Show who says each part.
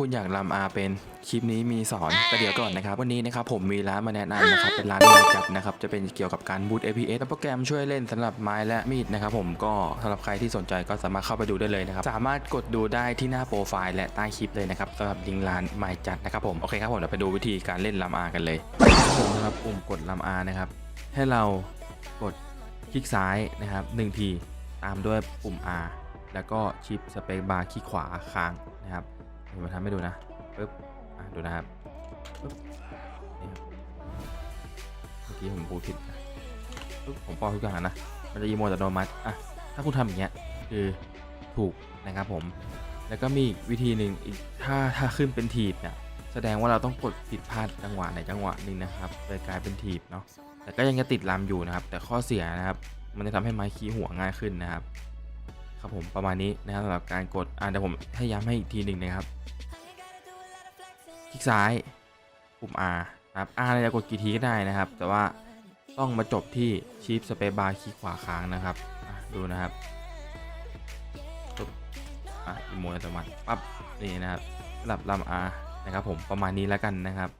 Speaker 1: คุณอยากลำอาเป็นคลิปนี้มีสอนแต่เดี๋ยวก่อนนะครับ วันนี้นะครับผมมีร้านมาแนะนำนะครับเป็นร้านมาจัดนะครับจะเป็นเกี่ยวกับการบูต APS และโปรแกรมช่วยเล่นสำหรับไม้และมีดนะครับผมก็สำหรับใครที่สนใจก็สามารถเข้าไปดูได้เลยนะครับสามารถกดดูได้ที่หน้าโปรไฟล์และใต้คลิปเลยนะครับสำหรับลิงก์ร้านไม้จัดนะครับผมโอเคครับผมเราไปดูวิธีการเล่นลำอากันเลยครับผมนะครับปุ่มกดลำอานะครับให้เรากดคลิกซ้ายนะครับหนึ่งทีตามด้วยปุ่ม R แล้วก็ชิปสเปคบาร์คลิกขวาค้างนะครับ เดี๋ยวมาทำให้ดูนะปึ๊บอะดูนะครับปึ๊บนี่ครับเมื่อกี้ผมพูดผิดนะปึ๊บผมปอทุกอย่างนะ มันจะยีโมอัตโนมัติอะถ้าคุณทำอย่างเงี้ยคือถูกนะครับผม แล้วก็มีวิธีหนึ่งอีกถ้าถ้าขึ้นเป็นทีบเนี่ยแสดงว่าเราต้องกดผิดพลาดจังหวะในจังหวะหนึ่งนะครับเลยกลายเป็นทีบเนาะแต่ก็ยังจะติดลำอยู่นะครับ แต่ข้อเสียนะครับ มันจะทำให้ไม้คีหัวง่ายขึ้นนะครับ ครับผมประมาณนี้นะครับสำหรับการกดอ่าเดี๋ยวผมให้ย้ำให้อีกทีหนึ่งนะครับ คลิกซ้ายปุ่ม R นะครับ R เนี่ยจะกดกี่ทีก็ได้นะครับ แต่ว่าต้องมาจบที่ชีฟสเปซบาร์คลิกขวาค้างนะครับดูนะครับปึ๊บอะอีโมอัตโนมัติปั๊บนี่นะครับสำหรับลำ R นะครับผมประมาณนี้แล้วกันนะครับ